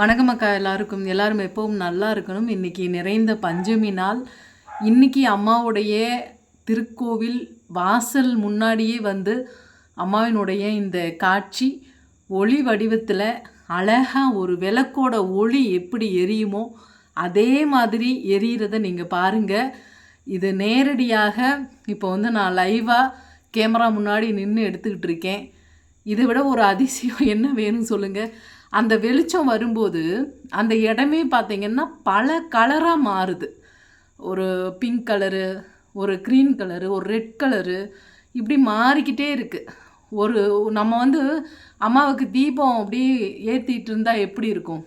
வணக்கம் அக்கா எல்லாருக்கும். எல்லாரும் எப்பவும் நல்லா இருக்கணும். இன்னைக்கு நிறைந்த பஞ்சமி நாள். இன்னைக்கு அம்மாவுடைய திருக்கோவில் வாசல் முன்னாடியே வந்து அம்மாவினுடைய இந்த காட்சி ஒளி வடிவத்தில் அழகா ஒரு விளக்கோட ஒளி எப்படி எரியுமோ அதே மாதிரி எரியிறத நீங்கள் பாருங்கள் இது நேரடியாக இப்போ வந்து நான் லைவாக கேமரா முன்னாடி நின்று எடுத்துக்கிட்டு இருக்கேன். இதை விட ஒரு அதிசயம் என்ன வேணும்னு சொல்லுங்கள் அந்த வெளிச்சம் வரும்போது அந்த இடமே பார்த்தீங்கன்னா பல கலராக மாறுது. ஒரு பிங்க் கலரு ஒரு க்ரீன் கலரு ஒரு ரெட் கலரு இப்படி மாறிக்கிட்டே இருக்குது ஒரு நம்ம வந்து அம்மாவுக்கு தீபம் அப்படி ஏற்றிட்டு இருந்தால் எப்படி இருக்கும்?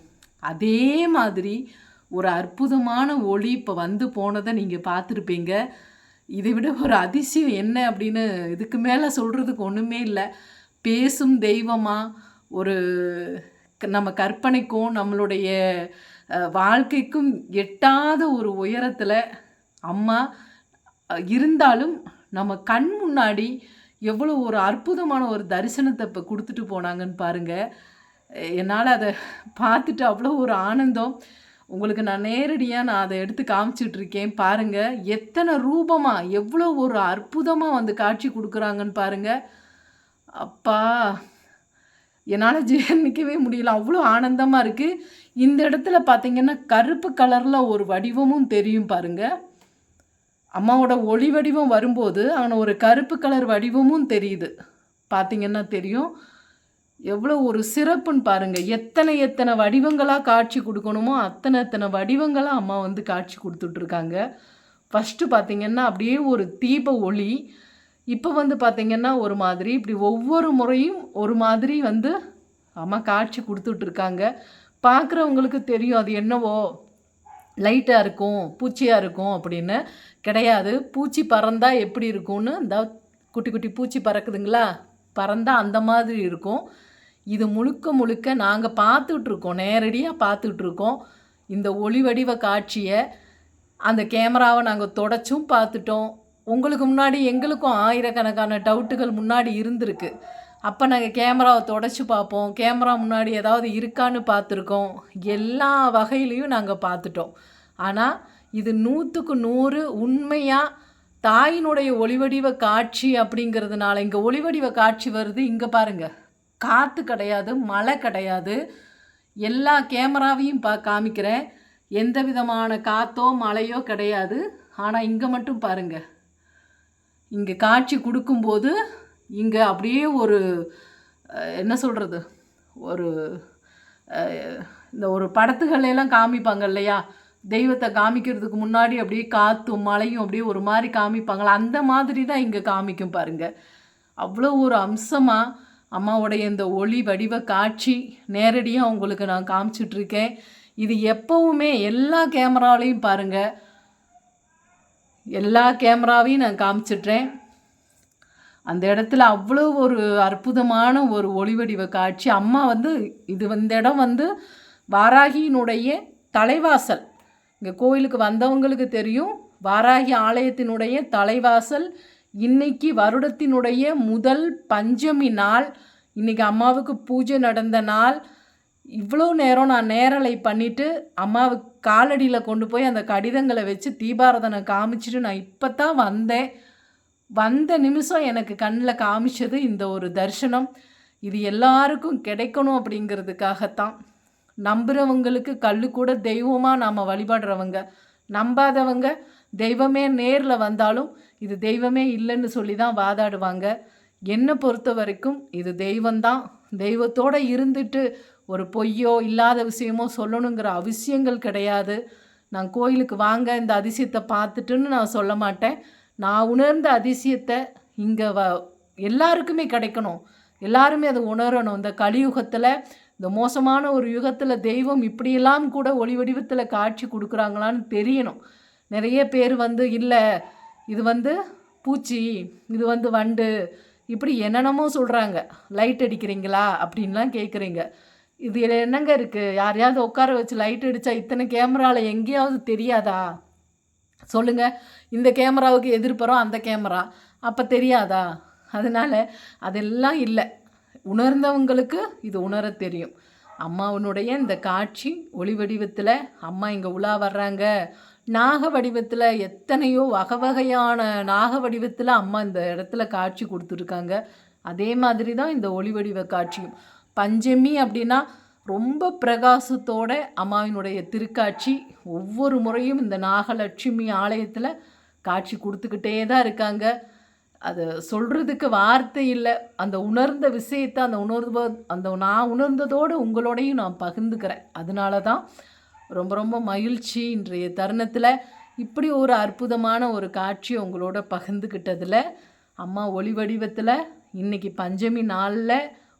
அதே மாதிரி ஒரு அற்புதமான ஒளி இப்போ வந்து போனதை நீங்கள் பார்த்துருப்பீங்க. இதை விட ஒரு அதிசயம் என்ன அப்படின்னு இதுக்கு மேலே சொல்கிறதுக்கு ஒன்றுமே இல்லை. பேசும் தெய்வமாக ஒரு நம்ம கற்பனைக்கும் நம்மளுடைய வாழ்க்கைக்கும் எட்டாத ஒரு உயரத்தில் அம்மா இருந்தாலும் நம்ம கண் முன்னாடி எவ்வளோ ஒரு அற்புதமான ஒரு தரிசனத்தை இப்போ கொடுத்துட்டு போனாங்கன்னு பாருங்கள் என்னால் அதை பார்த்துட்டு அவ்வளோ ஒரு ஆனந்தம். உங்களுக்கு நான் நேரடியாக நான் அதை எடுத்து காமிச்சிட்ருக்கேன். பாருங்கள் எத்தனை ரூபமாக எவ்வளோ ஒரு அற்புதமாக வந்து காட்சி கொடுக்குறாங்கன்னு பாருங்கள் அப்பா! என்னால் ஜீரணிக்கவே முடியல. அவ்வளோ ஆனந்தமாக இருக்குது இந்த இடத்துல பார்த்தீங்கன்னா கருப்பு கலரில் ஒரு வடிவமும் தெரியும் பாருங்கள் அம்மாவோட ஒளி வடிவம் வரும்போது அவனை ஒரு கருப்பு கலர் வடிவமும் தெரியுது. பார்த்தீங்கன்னா தெரியும். எவ்வளோ ஒரு சிறப்புன்னு பாருங்கள் எத்தனை எத்தனை வடிவங்களாக காட்சி கொடுக்கணுமோ அத்தனை எத்தனை வடிவங்களாக அம்மா வந்து காட்சி கொடுத்துட்ருக்காங்க ஃபஸ்ட்டு பார்த்திங்கன்னா அப்படியே ஒரு தீப ஒளி இப்போ வந்து பார்த்திங்கன்னா ஒரு மாதிரி இப்படி ஒவ்வொரு முறையும் ஒரு மாதிரி வந்து அம்மா காட்சி கொடுத்துட்ருக்காங்க பார்க்குறவங்களுக்கு தெரியும் அது என்னவோ லைட்டாக இருக்கும் பூச்சியாக இருக்கும் அப்படின்னு. கிடையாது. பூச்சி பறந்தால் எப்படி இருக்கும்னு இந்த குட்டி குட்டி பூச்சி பறக்குதுங்களா? பறந்தால் அந்த மாதிரி இருக்கும். இது முழுக்க முழுக்க நாங்கள் பார்த்துட்ருக்கோம் நேரடியாக பார்த்துட்ருக்கோம் இந்த ஒளி வடிவ காட்சியை அந்த கேமராவை நாங்கள் தொடச்சும் பார்த்துட்டோம் உங்களுக்கு முன்னாடி எங்களுக்கும் ஆயிரக்கணக்கான டவுட்டுகள் முன்னாடி இருந்திருக்கு. அப்போ நாங்கள் கேமராவை தொடச்சி பார்ப்போம். கேமரா முன்னாடி ஏதாவது இருக்கான்னு பார்த்துருக்கோம். எல்லா வகையிலையும் நாங்கள் பார்த்துட்டோம். ஆனால் இது நூற்றுக்கு நூறு உண்மையாக தாயினுடைய ஒளிவடிவ காட்சி அப்படிங்கிறதுனால இங்கே ஒளிவடிவ காட்சி வருது இங்கே பாருங்கள் காற்று கிடையாது மழை கிடையாது. எல்லா கேமராவையும் பா காமிக்கிறேன். எந்த விதமான காற்றோ மழையோ கிடையாது. ஆனால் இங்கே மட்டும் பாருங்கள் இங்கே காட்சி கொடுக்கும்போது இங்கே அப்படியே ஒரு என்ன சொல்கிறது ஒரு இந்த ஒரு படத்துகளெல்லாம் காமிப்பாங்க இல்லையா? தெய்வத்தை காமிக்கிறதுக்கு முன்னாடி அப்படியே காற்றும் மழையும் அப்படியே ஒரு மாதிரி காமிப்பாங்களா அந்த மாதிரி தான் இங்கே காமிக்கும் பாருங்கள் அவ்வளோ ஒரு அம்சமாக அம்மாவுடைய இந்த ஒளி வடிவ காட்சி நேரடியாக உங்களுக்கு நான் காமிச்சிட்ருக்கேன் இது எப்போவுமே எல்லா கேமராலையும் பாருங்கள் எல்லா கேமராவையும் நான் காமிச்சிட்றேன். அந்த இடத்துல அவ்வளோ ஒரு அற்புதமான ஒரு ஒளிவடிவ காட்சி. அம்மா வந்து இது இந்த இடம் வந்து வாராகியினுடைய தலைவாசல். இங்கே கோயிலுக்கு வந்தவங்களுக்கு தெரியும் வாராகி ஆலயத்தினுடைய தலைவாசல். இன்னைக்கு வருடத்தினுடைய முதல் பஞ்சமி நாள். இன்றைக்கி அம்மாவுக்கு பூஜை நடந்த நாள். இவ்வளோ நேரம் நான் நேரலை பண்ணிவிட்டு அம்மாவுக்கு காலடியில் கொண்டு போய் அந்த கடிதங்களை வச்சு தீபாரதனை காமிச்சிட்டு நான் இப்போ தான் வந்தேன். வந்த நிமிஷம் எனக்கு கண்ணில் காமிச்சது இந்த ஒரு தரிசனம். இது எல்லாருக்கும் கிடைக்கணும் அப்படிங்கிறதுக்காகத்தான். நம்புகிறவங்களுக்கு கல் கூட தெய்வமாக நாம் வழிபடுறவங்க. நம்பாதவங்க தெய்வமே நேரில் வந்தாலும் இது தெய்வமே இல்லைன்னு சொல்லி தான் வாதாடுவாங்க. என்னை பொறுத்த வரைக்கும் இது தெய்வம்தான். தெய்வத்தோடு இருந்துட்டு ஒரு பொய்யோ இல்லாத விஷயமோ சொல்லணுங்கிற அவசியங்கள் கிடையாது. நான் கோயிலுக்கு வாங்க இந்த அதிசயத்தை பார்த்துட்டுன்னு நான் சொல்ல மாட்டேன். நான் உணர்ந்த அதிசயத்தை இங்கே வ எல்லாருக்குமே கிடைக்கணும். எல்லாருமே அதை உணரணும். இந்த கலியுகத்தில் இந்த மோசமான ஒரு யுகத்தில் தெய்வம் இப்படியெல்லாம் கூட ஒளி வடிவத்தில் காட்சி கொடுக்குறாங்களான்னு தெரியணும். நிறைய பேர் வந்து இல்லை இது வந்து பூச்சி இது வந்து வண்டு இப்படி என்னென்னமோ சொல்கிறாங்க லைட் அடிக்கிறீங்களா? அப்படின்லாம் கேட்குறீங்க இது என்னங்க இருக்குது யாரையாவது உட்கார வச்சு லைட் அடித்தா இத்தனை கேமராவில் எங்கேயாவது தெரியாதா? சொல்லுங்கள் இந்த கேமராவுக்கு எதிர்ப்புறம் அந்த கேமரா அப்போ தெரியாதா? அதனால் அதெல்லாம் இல்லை. உணர்ந்தவங்களுக்கு இது உணர தெரியும். அம்மாவனுடைய இந்த காட்சி ஒளி வடிவத்தில் அம்மா இங்கே உலா வர்றாங்க. நாக வடிவத்தில் எத்தனையோ வகை வகையான நாக வடிவத்தில் அம்மா இந்த இடத்துல காட்சி கொடுத்துருக்காங்க. அதே மாதிரி தான் இந்த ஒளி வடிவ காட்சியும். பஞ்சமி அப்படின்னா ரொம்ப பிரகாசத்தோட அம்மாவினுடைய திருக்காட்சி. ஒவ்வொரு முறையும் இந்த நாகலட்சுமி ஆலயத்தில் காட்சி கொடுத்துக்கிட்டே தான் இருக்காங்க. அது சொல்கிறதுக்கு வார்த்தை இல்லை. அந்த உணர்ந்த விஷயத்தை அந்த உணர்வு அந்த நான் உணர்ந்ததோடு உங்களோடையும் நான் பகிர்ந்துக்கிறேன். அதனால தான் ரொம்ப ரொம்ப மகிழ்ச்சி இன்றைய தருணத்தில். இப்படி ஒரு அற்புதமான ஒரு காட்சி உங்களோட பகிர்ந்துக்கிட்டதில் அம்மா ஒளி வடிவத்தில் இன்றைக்கி பஞ்சமி நாளில்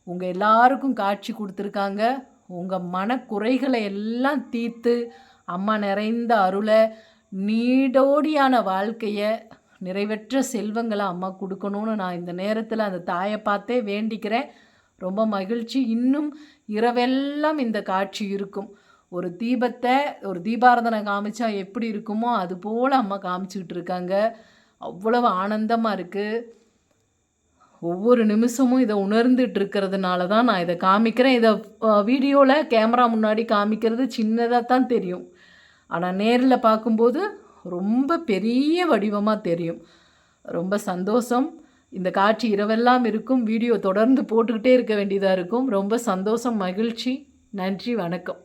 உங்கள் எல்லாருக்கும் காட்சி கொடுத்துருக்காங்க. உங்கள் மனக்குறைகளை எல்லாம் தீர்த்து அம்மா நிறைந்த அருளை நீடோடியான வாழ்க்கையை நிறைவற்ற செல்வங்களை அம்மா கொடுக்கணும்னு நான் இந்த நேரத்தில் அந்த தாயை பார்த்தே வேண்டிக்கிறேன். ரொம்ப மகிழ்ச்சி. இன்னும் இரவெல்லாம் இந்த காட்சி இருக்கும். ஒரு தீபத்தை ஒரு தீபாரதனை காமிச்சா எப்படி இருக்குமோ அது போல் அம்மா காமிச்சிக்கிட்டு இருக்காங்க. அவ்வளவு ஆனந்தமாக இருக்குது ஒவ்வொரு நிமிஷமும் இதை உணர்ந்துட்டு இருக்கிறதுனால தான் நான் இதை காமிக்கிறேன். இதை வீடியோவில் கேமரா முன்னாடி காமிக்கிறது சின்னதாக தான் தெரியும். ஆனால் நேரில் பார்க்கும்போது ரொம்ப பெரிய வடிவமாக தெரியும். ரொம்ப சந்தோஷம். இந்த காட்சி இரவெல்லாம் இருக்கும். வீடியோ தொடர்ந்து போட்டுக்கிட்டே இருக்க வேண்டியதாக இருக்கும். ரொம்ப சந்தோஷம் மகிழ்ச்சி. நன்றி வணக்கம்.